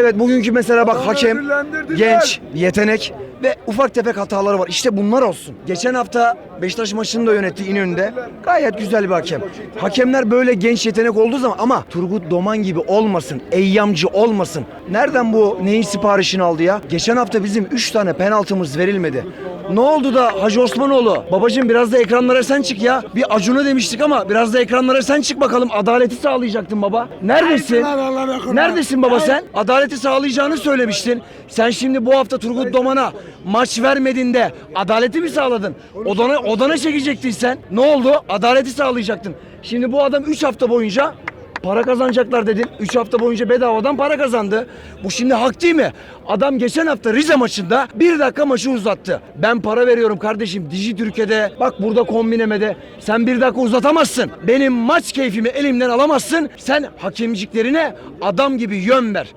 Evet bugünkü mesela bak hakem genç, yetenek ve ufak tefek hataları var. İşte bunlar olsun. Geçen hafta Beşiktaş maçını da yönetti İnönü'nde. Gayet güzel bir hakem. Hakemler böyle genç yetenek olduğu zaman ama Turgut Doman gibi olmasın, eyyamcı olmasın. Nereden bu neyin siparişini aldı ya? Geçen hafta bizim 3 tane penaltımız verilmedi. Ne oldu da Hacı Osmanoğlu? Babacım biraz da ekranlara sen çık ya. Bir Acun'a demiştik ama biraz da ekranlara sen çık bakalım. Adaleti sağlayacaktın baba. Neredesin? Neredesin baba sen? Adaleti sağlayacağını söylemiştin. Sen şimdi bu hafta Turgut Doman'a maç vermedin de adaleti mi sağladın? Odana, odana çekecektin sen. Ne oldu? Adaleti sağlayacaktın. Şimdi bu adam 3 hafta boyunca para kazanacaklar dedin. 3 hafta boyunca bedavadan para kazandı. Bu şimdi hak değil mi? Adam geçen hafta Rize maçında bir dakika maçı uzattı. Ben para veriyorum kardeşim Dijitürk'e bak burada kombinemede sen bir dakika uzatamazsın. Benim maç keyfimi elimden alamazsın. Sen hakemciklerine adam gibi yön ver.